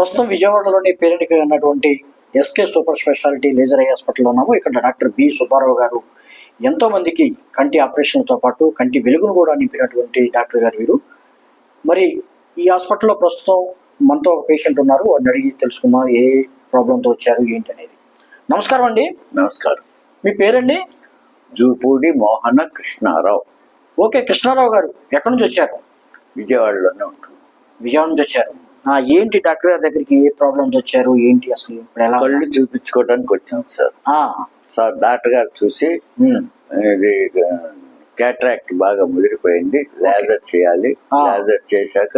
ప్రస్తుతం విజయవాడలోని పేరెంట్కి ఉన్నటువంటి SK super speciality laser eye హాస్పిటల్లో ఉన్నాము. ఇక్కడ డాక్టర్ బి సుబ్బారావు గారు ఎంతో మందికి కంటి ఆపరేషన్తో పాటు కంటి వెలుగును కూడా నింపినటువంటి డాక్టర్ గారు వీరు. మరి ఈ హాస్పిటల్లో ప్రస్తుతం మనతో ఒక పేషెంట్ ఉన్నారు. వాడిని అడిగి తెలుసుకుందాం ఏ ప్రాబ్లంతో వచ్చారు ఏంటి అనేది. నమస్కారం అండి. నమస్కారం. మీ పేరండి? జూపూడి మోహన కృష్ణారావు. ఓకే కృష్ణారావు గారు ఎక్కడి నుంచి వచ్చారు? విజయవాడలోనే ఉంటుంది విజయవాడ నుంచి వచ్చారు. ఏంటి డాక్టర్ గారి దగ్గరికి ఏ ప్రాబ్లమ్స్ వచ్చారు? ఏంటి అసలు ఇప్పుడు ఎలా కళ్ళు చూపించుకోవడానికి వచ్చాం సార్. సార్ డాక్టర్ గారు చూసి ఇది క్యాట్రాక్ట్ బాగా ముదిరిపోయింది లేజర్ చేయాలి. లేజర్ చేశాక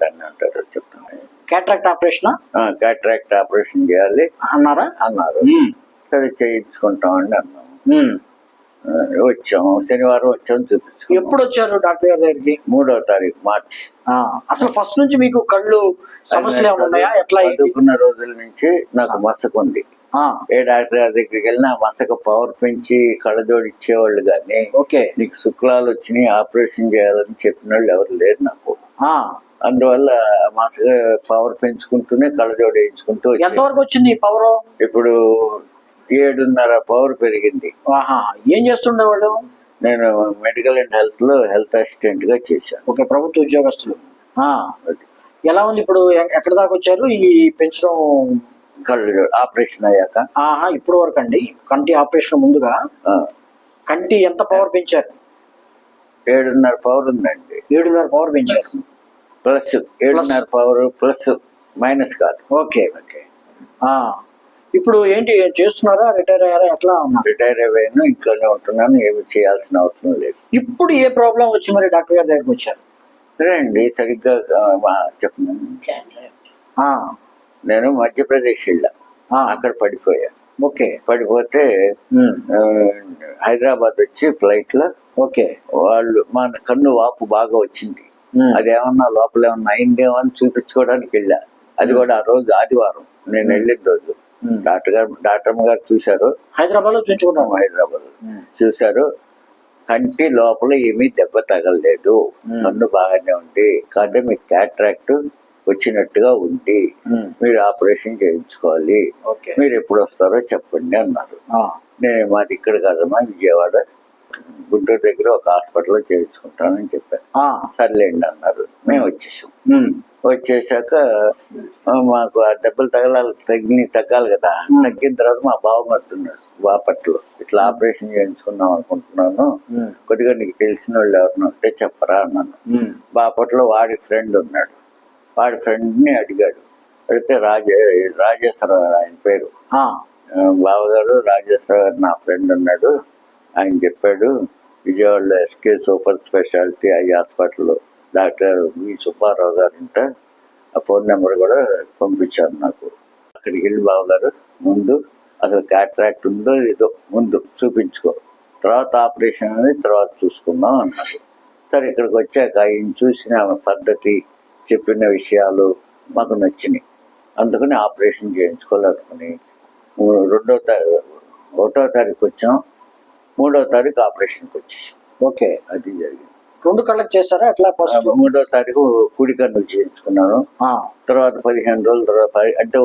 దాన్ని అంటారు చెప్తాను. క్యాట్రాక్ట్ ఆపరేషన్ క్యాట్రాక్ట్ ఆపరేషన్ చేయాలి అన్నారా? అన్నారు. సరే చేయించుకుంటామండి అన్నాం ఉమ్. ఆ, వచ్చాం శనివారం వచ్చాం చూపించుకున్నాం ఎప్పుడు వచ్చారు డాక్టర్ గారి దగ్గరికి? మూడవ తారీఖు మార్చి. అసలు ఫస్ట్ నుంచి మీకు కళ్ళు సమస్యలు ఉన్నాయా? ఎట్లా? చదువుకున్న రోజుల నుంచి నాకు మసక ఉంది. ఆ, ఏ డాక్టర్ గారి దగ్గరికి వెళ్ళినా మసక పవర్ పెంచి కళ్ళజోడు ఇచ్చేవాళ్ళు కానీ ఓకే. నీకు శుక్లాలు వచ్చినాయి ఆపరేషన్ చేయాలని చెప్పిన వాళ్ళు ఎవరు లేరు నాకు. అందువల్ల మసక పవర్ పెంచుకుంటూనే కళ్ళజోడు వేయించుకుంటూ వచ్చాను. ఎంతవరకు వచ్చింది పవర్? ఇప్పుడు ఏడున్నర పవర్ పెరిగింది. ఆహా ఏం చేస్తుండేవాళ్ళు నేను మెడికల్ అండ్ హెల్త్లో హెల్త్ అసిస్టెంట్గా చేశాను. ఓకే ప్రభుత్వ ఉద్యోగస్తులు. ఆ, అది. ఎలా ఉంది ఇప్పుడు? ఎ- ఎక్కడి దాకా వచ్చారు? ఈ పెంచడం కళ్ళజోడు ఆపరేషన్ అయ్యాక. ఆహా ఇప్పుడు వరకు అండి. కంటి ఆపరేషన్ ముందుగా. ఆ, కంటి ఎంత పవర్ పెంచారు? ఏడున్నర పవర్ ఉందండి. ఏడున్నర పవర్ పెంచారు. ప్లస్ ఏడున్నర పవర్ ప్లస్ మైనస్ కాదు. Okay okay. ఆ, ఇప్పుడు ఏంటి చేస్తున్నారా రిటైర్ అయ్యారా ఎట్లా ఉన్నారు రిటైర్ అయ్యాను ఇంట్లోనే ఉంటున్నాను ఏమి చేయాల్సిన అవసరం లేదు. ఇప్పుడు ఏ ప్రాబ్లం వచ్చి మరి డాక్టర్ గారి దగ్గరికి వచ్చారు? అండి సరిగ్గా చెప్తున్నాను నేను మధ్యప్రదేశ్ వెళ్ళా. అక్కడ పడిపోయా. ఓకే. పడిపోతే హైదరాబాద్ వచ్చి ఫ్లైట్లో ఓకే. వాళ్ళు మన కన్ను వాపు బాగా వచ్చింది. ఉమ్, అది ఏమన్నా లోపల ఏమన్నా అయిందేమో అని చూపించుకోవడానికి వెళ్ళా. అది కూడా ఆ రోజు ఆదివారం. నేను వెళ్ళిన రోజు. డాక్టర్ గారు డాక్టర్ గారు చూశారు. హైదరాబాద్లో చూపించుకున్నాము హైదరాబాద్ చూశారు. కంటి లోపల ఏమీ దెబ్బ తగలలేదు. కన్ను బాగానే ఉంది. కానీ మీకు క్యాట్రాక్ట్ వచ్చినట్టుగా ఉంది. మీరు ఆపరేషన్ చేయించుకోవాలి. ఓకే. మీరు ఎప్పుడు వస్తారో చెప్పండి అన్నారు. నేను మాది ఇక్కడ కదమ్మా విజయవాడ గుంటూరు దగ్గర ఒక హాస్పిటల్లో చేయించుకుంటానని చెప్పాను సర్లేండి అన్నారు. మేము వచ్చేసాం. వచ్చేసాక మాకు ఆ దెబ్బలు తగలాలి తగిలి తగ్గాలి కదా. తగ్గిన తర్వాత మా బావమర్తి ఉన్నాడు బాపట్లో ఇట్లా ఆపరేషన్ చేయించుకుందాం అనుకుంటున్నాను. కొద్దిగా నీకు తెలిసిన వాళ్ళు ఎవరిని ఉంటే చెప్పరా అన్నాను. బాపట్లో వాడి ఫ్రెండ్ ఉన్నాడు. వాడి ఫ్రెండ్ని అడిగాడు. అడిగితే రాజే రాజేశ్వరరావు ఆయన పేరు. బావగారు రాజేశ్వర గారు నా ఫ్రెండ్ ఉన్నాడు. ఆయన చెప్పాడు విజయవాడలో ఎస్కే సూపర్ స్పెషాలిటీ ఐ హాస్పిటల్లో డాక్టర్ వి సుబ్బారావు గారు ఉంటే ఆ ఫోన్ నెంబర్ కూడా పంపించారు నాకు. అక్కడికి వెళ్ళి బావగారు ముందు అసలు క్యాట్రాక్ట్ ఉందో ఏదో ముందు చూపించుకో. తర్వాత ఆపరేషన్ అనేది తర్వాత చూసుకుందాం అన్నారు సరే ఇక్కడికి వచ్చాక ఆయన చూసిన పద్ధతి చెప్పిన విషయాలు మాకు నచ్చినాయి. అందుకని ఆపరేషన్ చేయించుకోవాలనుకుని రెండో తారీఖు ఒకటో తారీఖు వచ్చాం. మూడో తారీఖు ఆపరేషన్కి వచ్చేసాం. ఓకే. అది జరిగింది. రెండు కళ్ళకి చేశారా? ఎట్లా ఫస్ట్? మూడో తారీఖు కుడి కన్ను చేయించుకున్నాను తర్వాత పదిహేను రోజుల తర్వాత అంటే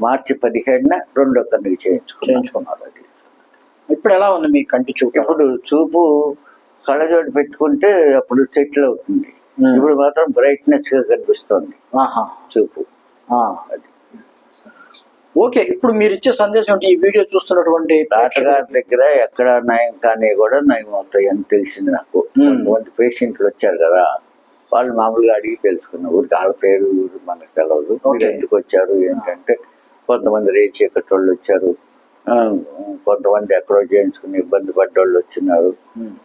మార్చి పదిహేడున రెండో కన్నుకి చేయించుకున్నాను. అది. ఇప్పుడు ఎలా ఉంది మీ కంటి చూపు? ఇప్పుడు చూపు కళ్ళజోడు పెట్టుకుంటే అప్పుడు సెటిల్ అవుతుంది. ఇప్పుడు మాత్రం బ్రైట్నెస్గా కనిపిస్తుంది. ఆహా, చూపు. ఆ. ఓకే ఇప్పుడు మీరు ఇచ్చే సందేశం ఏంటి? ఈ వీడియో చూస్తున్నటువంటి డాక్టర్ గారి దగ్గర ఎక్కడ నయం కానీ కూడా నయం అవుతాయి అని తెలిసింది నాకు. కొంతమంది పేషెంట్లు వచ్చారు కదా వాళ్ళు మామూలుగా అడిగి తెలుసుకున్నారు. ఊరికి వాళ్ళ పేరు ఊరు మనకు మీరు Okay. ఎందుకు వచ్చారు? ఏంటంటే కొంతమంది రేచి ఎక్కటోళ్ళు వచ్చారు కొంతమంది ఎక్కడో చేయించుకుని ఇబ్బంది పడ్డోళ్ళు వచ్చినారు.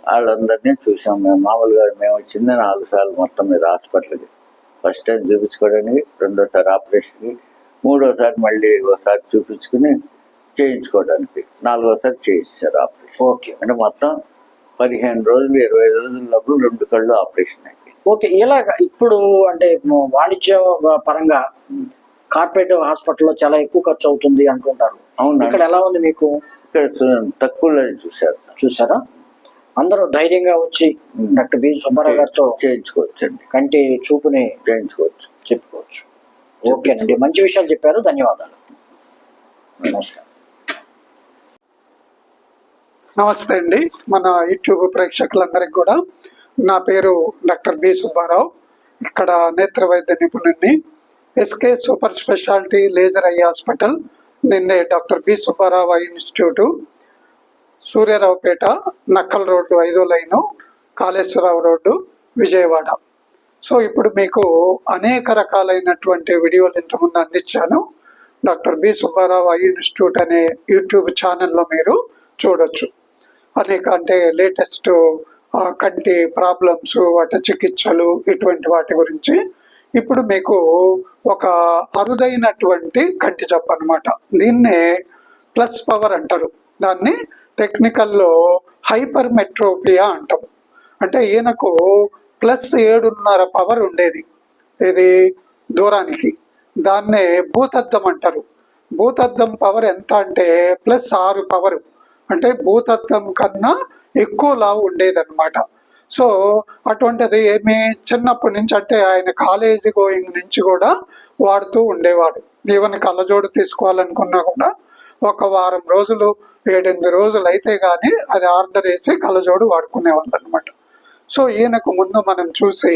వాళ్ళందరినీ చూసాం మేము. మామూలుగా మేము వచ్చింది నాలుగు సార్లు మొత్తం మీద హాస్పిటల్కి ఫస్ట్ టైం చూపించుకోవడానికి రెండోసారి ఆపరేషన్కి మూడోసారి మళ్ళీ ఒకసారి చూపించుకుని చేయించుకోవడానికి. నాలుగోసారి చేయించారు ఆపరేషన్. ఓకే. అంటే మొత్తం పదిహేను రోజులు ఇరవై రోజుల లోపల రెండు కళ్ళు ఆపరేషన్ అయింది ఓకే ఇలాగ ఇప్పుడు అంటే వాణిజ్య పరంగా కార్పొరేట్ హాస్పిటల్లో చాలా ఎక్కువ ఖర్చు అవుతుంది అంటుంటారు. అవునా ఇక్కడ ఎలా ఉంది మీకు? ఇక్కడ తక్కువలో చూశారు చూసారా అందరూ ధైర్యంగా వచ్చి డాక్టర్ బి సుబ్బారావు గారితో చేయించుకోవచ్చు అండి కంటి చూపుని చేయించుకోవచ్చు. ఓకే ఓకేనండి. మంచి విషయాలు చెప్పారు. ధన్యవాదాలు. నమస్కారం. నమస్తే అండి. మన యూట్యూబ్ ప్రేక్షకులందరికీ కూడా నా పేరు డాక్టర్ బి సుబ్బారావు. ఇక్కడ నేత్ర వైద్య నిపుణుడిని SK super speciality laser eye hospital. నిన్నే doctor B Subbarao eye institute. Suryaraopeta Nakkal road ఐదో line. Kaleswararao road Vijayawada. So ఇప్పుడు మీకు అనేక రకాలైనటువంటి వీడియోలు ఇంతకుముందు అందించాను. Doctor B Subbarao eye institute అనే యూట్యూబ్ ఛానల్లో మీరు చూడొచ్చు. అనేక అంటే లేటెస్ట్ కంటి ప్రాబ్లమ్స్ వాటి చికిత్సలు ఇటువంటి వాటి గురించి ఇప్పుడు మీకు ఒక అరుదైనటువంటి కంటి జబ్బు అనమాట దీన్నే ప్లస్ పవర్ అంటారు. దాన్ని టెక్నికల్లో హైపర్ మెట్రోపియా అంటాం. అంటే ఈయనకు ప్లస్ ఏడున్నర పవర్ ఉండేది. ఇది దూరానికి. దాన్నే భూతద్దం అంటారు. భూతద్దం పవర్ ఎంత అంటే ప్లస్ ఆరు పవర్ అంటే భూతద్దం కన్నా ఎక్కువ లావు ఉండేదన్నమాట. సో అటువంటిది ఏమి చిన్నప్పటి నుంచి అంటే ఆయన కాలేజీ గోయింగ్ నుంచి కూడా వాడుతూ ఉండేవాడు. ఈవెన్ కళ్ళజోడు తీసుకోవాలనుకున్నా కూడా ఒక వారం రోజులు ఏడెనిమిది రోజులు అయితే కానీ అది ఆర్డర్ వేసి కళ్ళజోడు వాడుకునేవాళ్ళు అనమాట సో ఈయనకు ముందు మనం చూసి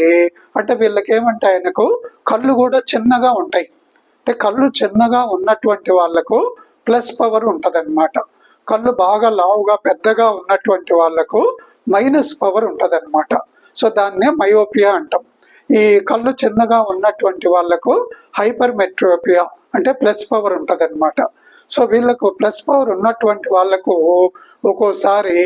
అంటే వీళ్ళకి ఏమంటే ఆయనకు కళ్ళు కూడా చిన్నగా ఉంటాయి. అంటే కళ్ళు చిన్నగా ఉన్నటువంటి వాళ్ళకు ప్లస్ పవర్ ఉంటదన్నమాట. కళ్ళు బాగా లావుగా పెద్దగా ఉన్నటువంటి వాళ్ళకు మైనస్ పవర్ ఉంటదన్నమాట. సో దాన్నే మయోపియా అంటాం. ఈ కళ్ళు చిన్నగా ఉన్నటువంటి వాళ్ళకు హైపర్ మెట్రోపియా అంటే ప్లస్ పవర్ ఉంటదన్నమాట. సో వీళ్ళకు ప్లస్ పవర్ ఉన్నటువంటి వాళ్ళకు ఒక్కోసారి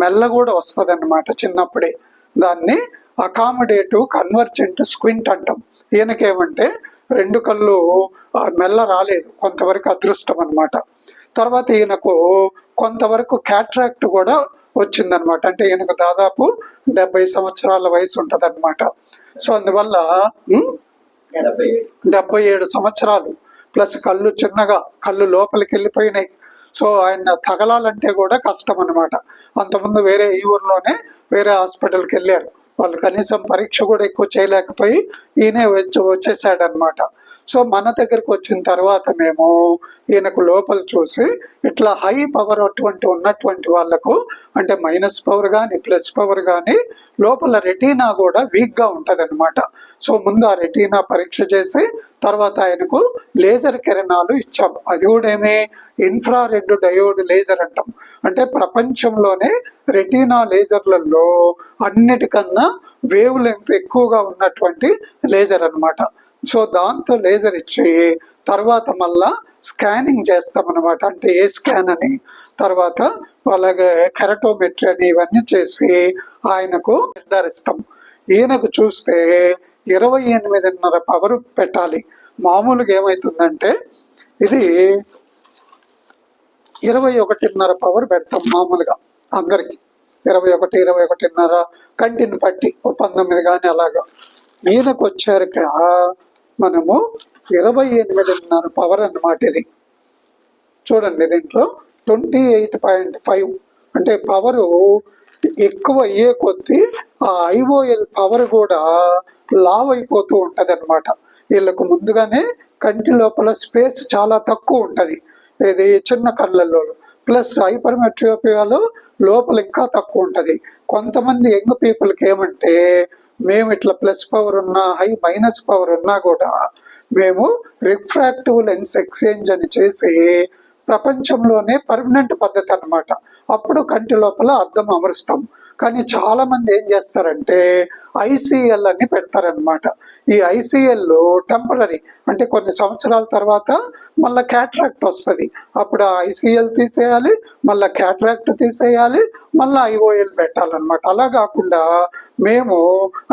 మెల్ల కూడా వస్తుందన్నమాట చిన్నప్పుడే. దాన్ని అకామిడేటివ్ కన్వర్జెంట్ స్క్వింట్ అంటాం. ఈయనకేమంటే రెండు కళ్ళు మెల్ల రాలేదు. కొంతవరకు అదృష్టం అన్నమాట. తర్వాత ఈయనకు కొంతవరకు క్యాట్రాక్ట్ కూడా వచ్చిందనమాట అంటే ఈయనకు దాదాపు డెబ్బై సంవత్సరాల వయసు ఉంటదన్నమాట. సో అందువల్ల డెబ్బై ఏడు. సంవత్సరాలు. ప్లస్ కళ్ళు చిన్నగా కళ్ళు లోపలికి వెళ్ళిపోయినాయి సో ఆయన తగలాలంటే కూడా కష్టం అనమాట అంతకుముందు వేరే ఈ ఊర్లోనే వేరే హాస్పిటల్కి వెళ్ళారు. వాళ్ళు కనీసం పరీక్ష కూడా ఎక్కువ చేయలేకపోయి ఈయనే వచ్చి వచ్చేసాడనమాట సో మన దగ్గరకు వచ్చిన తర్వాత మేము ఈయనకు లోపల చూసి ఇట్లా హై పవర్ అటువంటి ఉన్నటువంటి వాళ్ళకు అంటే మైనస్ పవర్ కానీ ప్లస్ పవర్ కానీ లోపల రెటీనా కూడా వీక్గా ఉంటుంది సో ముందు ఆ రెటీనా పరీక్ష చేసి తర్వాత ఆయనకు లేజర్ కిరణాలు ఇచ్చాం. అది కూడా ఏమి ఇన్ఫ్రారెడ్ డయోడ్ లేజర్ అంటాం. అంటే ప్రపంచంలోనే రెటీనా లేజర్లలో అన్నిటికన్నా వేవ్ లెంగ్త్ ఎక్కువగా ఉన్నటువంటి లేజర్ అన్నమాట. సో దాంతో లేజర్ ఇచ్చి తర్వాత మళ్ళా స్కానింగ్ చేస్తాం అనమాట అంటే ఏ స్కాన్ అని. తర్వాత అలాగే కెరటోమెట్రీ అని ఇవన్నీ చేసి ఆయనకు నిర్ధారిస్తాం. ఈయనకు చూస్తే ఇరవై ఎనిమిదిన్నర పవర్ పెట్టాలి. మామూలుగా ఏమవుతుందంటే ఇది ఇరవై ఒకటిన్నర పవర్ పెడతాం మామూలుగా అందరికి. ఇరవై ఒకటి ఇరవై ఒకటిన్నర కంటిని పట్టి ఒప్పందం పంతొమ్మిది కానీ అలాగా మీనకు వచ్చాక మనము ఇరవై ఎనిమిదిన్నర పవర్ అన్నమాట ఇది. చూడండి దీంట్లో ట్వంటీ ఎయిట్ పాయింట్ ఫైవ్ అంటే పవరు ఎక్కువ అయ్యే కొద్దీ ఆ ఐఓఎల్ పవర్ కూడా లావ్ అయిపోతూ ఉంటుంది అనమాట వీళ్ళకు ముందుగానే కంటి లోపల స్పేస్ చాలా తక్కువ ఉంటుంది. ఇది చిన్న కళ్ళల్లో ప్లస్ హైపర్మెట్రియోపియాలో లోపల ఇంకా తక్కువ ఉంటుంది. కొంతమంది యంగ్ పీపుల్కి ఏమంటే మేము ఇట్లా ప్లస్ పవర్ ఉన్నా హై మైనస్ పవర్ ఉన్నా కూడా మేము రిఫ్రాక్టివ్ లెన్స్ ఎక్స్చేంజ్ అని చేసి ప్రపంచంలోనే పర్మనెంట్ పద్ధతి అన్నమాట. అప్పుడు కంటి లోపల అద్దం అమరుస్తాం. కానీ చాలా మంది ఏం చేస్తారంటే ఐసీఎల్ అని పెడతారనమాట ఈ ఐసీఎల్లో టెంపరీ అంటే కొన్ని సంవత్సరాల తర్వాత మళ్ళీ క్యాట్రాక్ట్ వస్తుంది. అప్పుడు ఆ ఐసీఎల్ తీసేయాలి మళ్ళీ క్యాట్రాక్ట్ తీసేయాలి మళ్ళీ ఐఓఎల్ పెట్టాలన్నమాట. అలా కాకుండా మేము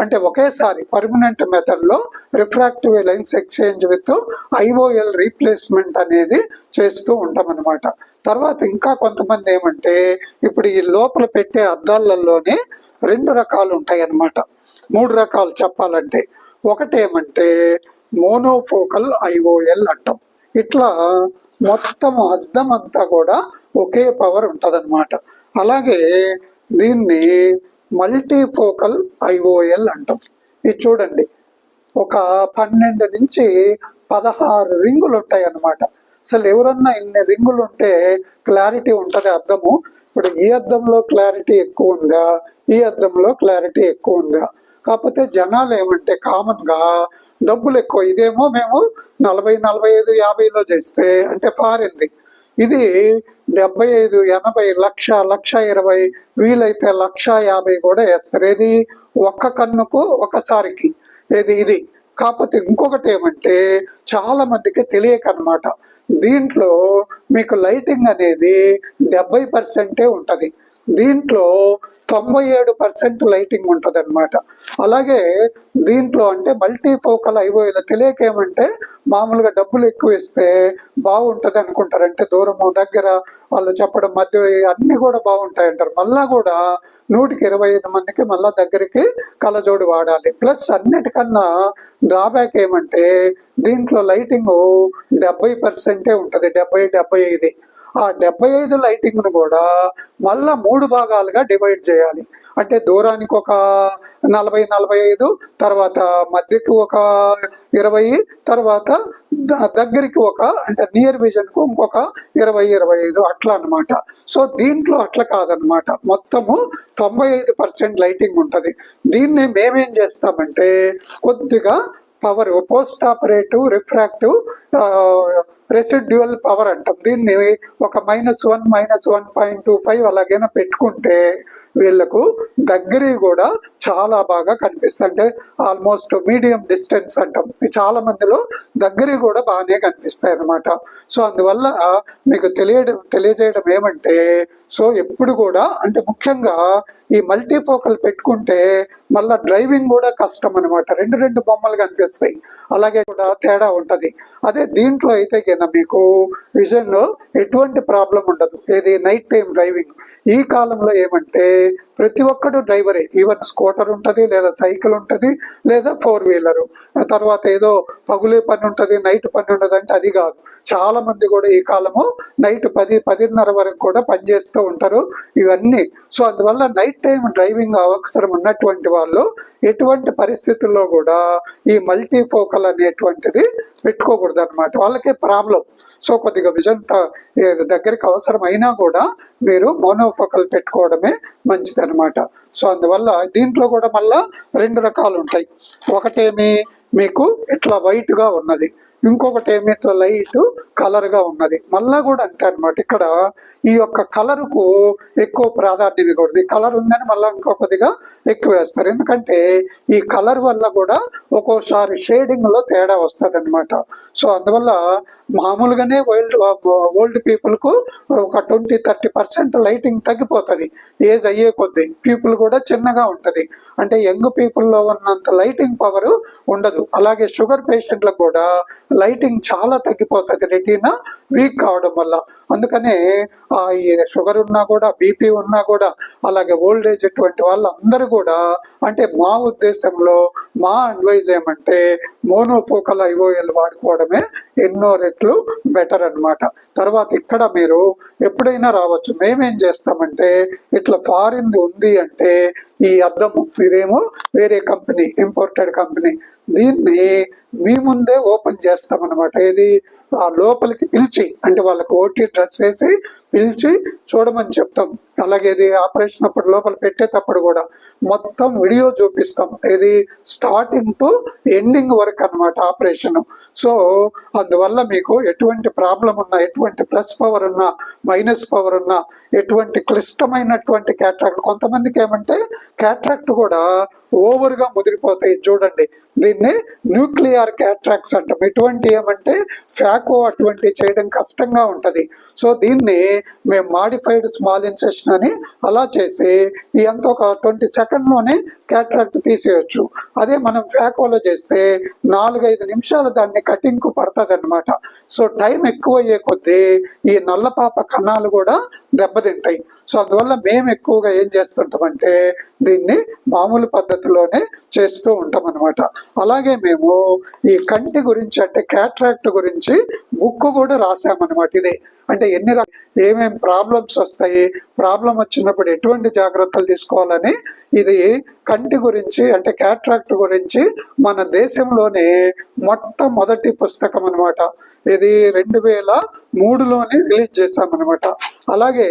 అంటే ఒకేసారి పర్మనెంట్ మెథడ్లో refractive lens exchange with IOL replacement అనేది చేస్తూ ఉంటాం అనమాట తర్వాత ఇంకా కొంతమంది ఏమంటే ఇప్పుడు ఈ లోపల పెట్టే అద్దాలలో అద్దాలలోనే రెండు రకాలు ఉంటాయి అన్నమాట మూడు రకాలు చెప్పాలంటే ఒకటేమంటే మోనోఫోకల్ ఐఓఎల్ అంటాం ఇట్లా మొత్తం అద్దం అంతా కూడా ఒకే పవర్ ఉంటుందన్నమాట. అలాగే దీన్ని మల్టీఫోకల్ ఐఓఎల్ అంటాం. ఇది చూడండి. ఒక పన్నెండు నుంచి పదహారు రింగులు ఉంటాయి అన్నమాట అసలు ఎవరన్నా ఇన్ని రింగులు ఉంటే క్లారిటీ ఉంటుంది అర్థము ఇప్పుడు ఈ అద్దంలో క్లారిటీ ఎక్కువ ఉందా? ఈ అద్దంలో క్లారిటీ ఎక్కువ ఉందా? కాకపోతే జనాలు ఏమంటే కామన్గా డబ్బులు ఎక్కువ. ఇదేమో మేము నలభై నలభై ఐదు యాభైలో చేస్తే అంటే ఫారింది ఇది డెబ్బై ఐదు ఎనభై లక్ష లక్ష ఇరవై వీలైతే లక్ష యాభై కూడా వేస్తారు. ఏది? ఒక్క కన్నుకు ఒకసారికి ఏది? ఇది. కాకపోతే ఇంకొకటి ఏమంటే చాలా మందికి తెలియక అనమాట దీంట్లో మీకు లైటింగ్ అనేది డెబ్బై పర్సెంటే ఉంటుంది. దీంట్లో తొంభై ఏడు పర్సెంట్ లైటింగ్ ఉంటుంది అనమాట అలాగే దీంట్లో అంటే మల్టీ ఫోకల్ ఐఓఎల్ తెలియక ఏమంటే మామూలుగా డబ్బులు ఎక్కువ ఇస్తే బాగుంటుంది అనుకుంటారు అంటే దూరము దగ్గర వాళ్ళు చెప్పడం మధ్య అన్ని కూడా బాగుంటాయి అంటారు మళ్ళా కూడా నూటికి ఇరవై ఐదు మందికి మళ్ళా దగ్గరికి కలజోడు వాడాలి. ప్లస్ అన్నిటికన్నా డ్రాబ్యాక్ ఏమంటే దీంట్లో లైటింగ్ డెబ్బై పర్సెంటే ఉంటుంది. డెబ్బై డెబ్బై ఐదు. ఆ డెబ్బై ఐదు లైటింగ్ను కూడా మళ్ళా మూడు భాగాలుగా డివైడ్ చేయాలి. అంటే దూరానికి ఒక నలభై నలభై ఐదు తర్వాత మధ్యకి ఒక ఇరవై తర్వాత దగ్గరికి ఒక అంటే నియర్ విజన్కు ఇంకొక ఇరవై ఇరవై ఐదు అట్లా అన్నమాట. సో దీంట్లో అట్లా కాదనమాట మొత్తము తొంభై ఐదు పర్సెంట్ లైటింగ్ ఉంటుంది. దీన్ని మేమేం చేస్తామంటే కొద్దిగా power post operative refractive residual power అంటాం. దీన్ని ఒక minus one minus one point two five అలాగైనా పెట్టుకుంటే వీళ్ళకు దగ్గర కూడా చాలా బాగా కనిపిస్తుంది అంటే ఆల్మోస్ట్ మీడియం డిస్టెన్స్ అంటాం. చాలా మందిలో దగ్గర కూడా బాగానే కనిపిస్తాయి అన్నమాట. సో అందువల్ల మీకు తెలియడం తెలియజేయడం ఏమంటే సో ఎప్పుడు కూడా అంటే ముఖ్యంగా ఈ మల్టీఫోకల్ పెట్టుకుంటే మళ్ళీ డ్రైవింగ్ కూడా కష్టం అనమాట రెండు రెండు బొమ్మలు కనిపిస్తాయి. అలాగే కూడా తేడా ఉంటుంది. అదే దీంట్లో అయితే కింద మీకు విజన్లో ఎటువంటి ప్రాబ్లం ఉండదు. ఏది నైట్ టైం డ్రైవింగ్ ఈ కాలంలో ఏమంటే ప్రతి ఒక్కడు డ్రైవరే. ఈవెన్ స్కూటర్ ఉంటుంది లేదా సైకిల్ ఉంటుంది లేదా ఫోర్ వీలర్ తర్వాత ఏదో పగులే పని ఉంటుంది నైట్ పని ఉండదు అంటే అది కాదు. చాలా మంది కూడా ఈ కాలము నైట్ పది పదిన్నర వరకు కూడా పనిచేస్తూ ఉంటారు ఇవన్నీ. సో అందువల్ల నైట్ టైం డ్రైవింగ్ అవసరం ఉన్నటువంటి వాళ్ళు ఎటువంటి పరిస్థితుల్లో కూడా ఈ మల్టీ ఫోకల్ అనేటువంటిది పెట్టుకోకూడదు అనమాట వాళ్ళకే ప్రాబ్లం సో కొద్దిగా విజన్ దగ్గరికి అవసరం అయినా కూడా మీరు మోనోఫోకల్ పెట్టుకోవడమే మంచిది అనమాట సో అందువల్ల దీంట్లో కూడా మళ్ళా రెండు రకాలు ఉంటాయి ఒకటేమి? మీకు ఇట్లా వైట్గా ఉన్నది. ఇంకొకటి ఏమి లైట్ కలర్గా ఉన్నది. మళ్ళా కూడా అంతే అనమాట ఇక్కడ ఈ యొక్క కలర్కు ఎక్కువ ప్రాధాన్యం ఇవ్వకూడదు. కలర్ ఉందని మళ్ళీ ఇంకొకదిగా ఎక్కువ వేస్తారు. ఎందుకంటే ఈ కలర్ వల్ల కూడా ఒక్కోసారి షేడింగ్లో తేడా వస్తుంది అనమాట సో అందువల్ల మామూలుగానే ఓల్డ్ ఓల్డ్ పీపుల్కు ఒక ట్వంటీ థర్టీ పర్సెంట్ లైటింగ్ తగ్గిపోతుంది. ఏజ్ అయ్యే కొద్దీ పీపుల్ కూడా చిన్నగా ఉంటుంది. అంటే యంగ్ పీపుల్లో ఉన్నంత లైటింగ్ పవర్ ఉండదు. అలాగే షుగర్ పేషెంట్లకు కూడా లైటింగ్ చాలా తగ్గిపోతుంది రెటీనా వీక్ కావడం వల్ల. అందుకనే ఆ ఈ షుగర్ ఉన్నా కూడా బీపీ ఉన్నా కూడా అలాగే ఓల్డ్ ఏజ్ అటువంటి వాళ్ళందరూ కూడా అంటే మా ఉద్దేశంలో మా అడ్వైజ్ ఏమంటే మోనోపోకల్ ఐఓఎల్ వాడుకోవడమే ఎన్నో రెట్లు బెటర్ అన్నమాట. తర్వాత ఇక్కడ మీరు ఎప్పుడైనా రావచ్చు. మేమేం చేస్తామంటే ఇట్లా ఫారిన్ ఉంది అంటే ఈ అద్దం ఇదేమో వేరే కంపెనీ ఇంపోర్టెడ్ కంపెనీ దీన్ని మీ ముందే ఓపెన్ చేస్తాం. అనమాట ఇది ఆ లోపలికి పిలిచి అంటే వాళ్ళకి ఓటీ డ్రెస్ వేసి పిలిచి చూడమని చెప్తాం. అలాగే ఇది ఆపరేషన్ అప్పుడు లోపల పెట్టేటప్పుడు కూడా మొత్తం వీడియో చూపిస్తాం. ఇది స్టార్టింగ్ టు ఎండింగ్ వరకు అన్నమాట ఆపరేషన్. సో అందువల్ల మీకు ఎటువంటి ప్రాబ్లం ఉన్నా ఎటువంటి ప్లస్ పవర్ ఉన్నా మైనస్ పవర్ ఉన్నా ఎటువంటి క్లిష్టమైనటువంటి క్యాట్రాక్ట్ కొంతమందికి ఏమంటే క్యాట్రాక్ట్ కూడా ఓవర్గా ముదిరిపోతాయి. చూడండి దీన్ని న్యూక్లియర్ క్యాట్రాక్ట్స్ అంటాం. ఎటువంటి ఏమంటే ఫ్యాకో అటువంటి చేయడం కష్టంగా ఉంటుంది. సో దీన్ని మేము మాడిఫైడ్ స్మాల్ ఇన్సెషన్ అని అలా చేసి ఎంత ఒక ట్వంటీ సెకండ్లోనే క్యాట్రాక్ట్ తీసేయచ్చు. అదే మనం ఫ్యాకోలో చేస్తే నాలుగైదు నిమిషాలు దాన్ని కటింగ్కు పడుతుంది అనమాట సో టైం ఎక్కువ అయ్యే కొద్దీ ఈ నల్లపాప కణాలు కూడా దెబ్బతింటాయి. సో అందువల్ల మేము ఎక్కువగా ఏం చేస్తుంటామంటే దీన్ని మామూలు పద్ధతిలోనే చేస్తూ ఉంటాం అనమాట అలాగే మేము ఈ కంటి గురించి అంటే క్యాట్రాక్ట్ గురించి బుక్ కూడా రాసామన్నమాట ఇది. అంటే ఎన్ని రక- ఏమేమి ప్రాబ్లమ్స్ వస్తాయి ప్రాబ్లం వచ్చినప్పుడు ఎటువంటి జాగ్రత్తలు తీసుకోవాలని ఇది కంటి గురించి అంటే క్యాట్రాక్ట్ గురించి మన దేశంలోనే మొట్టమొదటి పుస్తకం అన్నమాట. ఇది రెండు వేల మూడులోనే రిలీజ్ చేశామన్నమాట అలాగే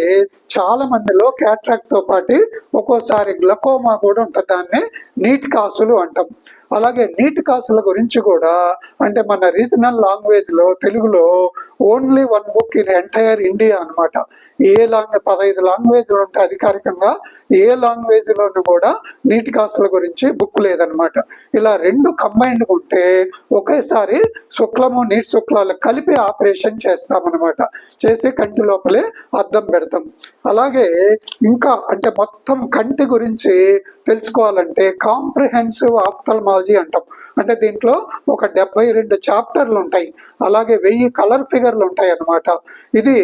చాలా మందిలో క్యాట్రాక్ట్తో పాటు ఒక్కోసారి గ్లకోమా కూడా ఉంటుంది. దాన్ని నీట్ కాసులు అంటాం. అలాగే నీట్ కాసుల గురించి కూడా అంటే మన రీజనల్ లాంగ్వేజ్లో తెలుగులో only one book in entire India అన్నమాట. ఏ లాంగ్ పదహైదు లాంగ్వేజ్లు ఉంటే అధికారికంగా ఏ లాంగ్వేజ్లోనూ కూడా నీటి కాసుల గురించి బుక్ లేదనమాట ఇలా రెండు కంబైన్డ్ ఉంటే ఒకేసారి శుక్లము నీటి శుక్లాలు కలిపి ఆపరేషన్ అనమాట చేసి కంటి లోపలే అద్దం పెడతాం. అలాగే ఇంకా అంటే మొత్తం కంటి గురించి తెలుసుకోవాలంటే కాంప్రిహెన్సివ్ ఆఫ్థల్మాలజీ అంటాం. అంటే దీంట్లో ఒక డెబ్బై రెండు చాప్టర్లు ఉంటాయి. అలాగే వెయ్యి కలర్ ఫిగర్లు ఉంటాయి అన్నమాట. ఇది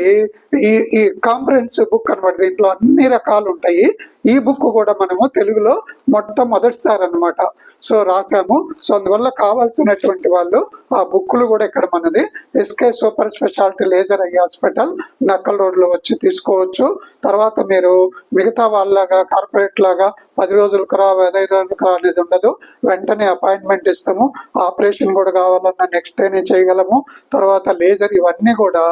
ఈ ఈ కాంప్రిహెన్సివ్ బుక్ అనమాట దీంట్లో అన్ని రకాలు ఉంటాయి. ఈ బుక్ కూడా మనము తెలుగులో మొట్టమొదటిసారి అనమాట సో రాసాము. సో అందువల్ల కావాల్సినటువంటి వాళ్ళు ఆ బుక్లు కూడా ఇక్కడ మనది SK super speciality laser eye hospital Nakkal రోడ్లో వచ్చి తీసుకోవచ్చు. తర్వాత మీరు మిగతా వాళ్ళలాగా కార్పొరేట్ లాగా పది రోజులకు రా పదహైదు రోజులకు రా అనేది ఉండదు. వెంటనే అపాయింట్మెంట్ ఇస్తాము. ఆపరేషన్ కూడా కావాలన్నా నెక్స్ట్ డేనే చేయగలము. తర్వాత లేజర్ ఇవన్నీ కూడా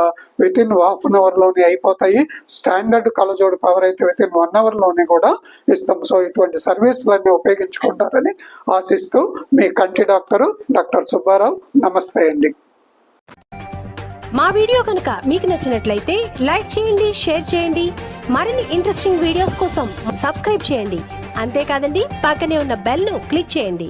విత్ ఇన్ హాఫ్ అన్ అవర్లోనే అయిపోతాయి. స్టాండర్డ్ కలజోడు పవర్ అయితే విత్ ఇన్ వన్ అవర్ కూడా కూడా ఇస్తాం. సో ఇటువంటి సర్వీసులన్నీ ఉపయోగించుకుంటారని ఆశిస్తూ మీ కంటి డాక్టరు డాక్టర్ సుబ్బారావు నమస్తే అండి. మా వీడియో కనుక మీకు నచ్చినట్లయితే లైక్ చేయండి షేర్ చేయండి. మరిన్ని ఇంట్రెస్టింగ్ వీడియోస్ కోసం సబ్స్క్రైబ్ చేయండి. అంతేకాదండి పక్కనే ఉన్న బెల్ను క్లిక్ చేయండి.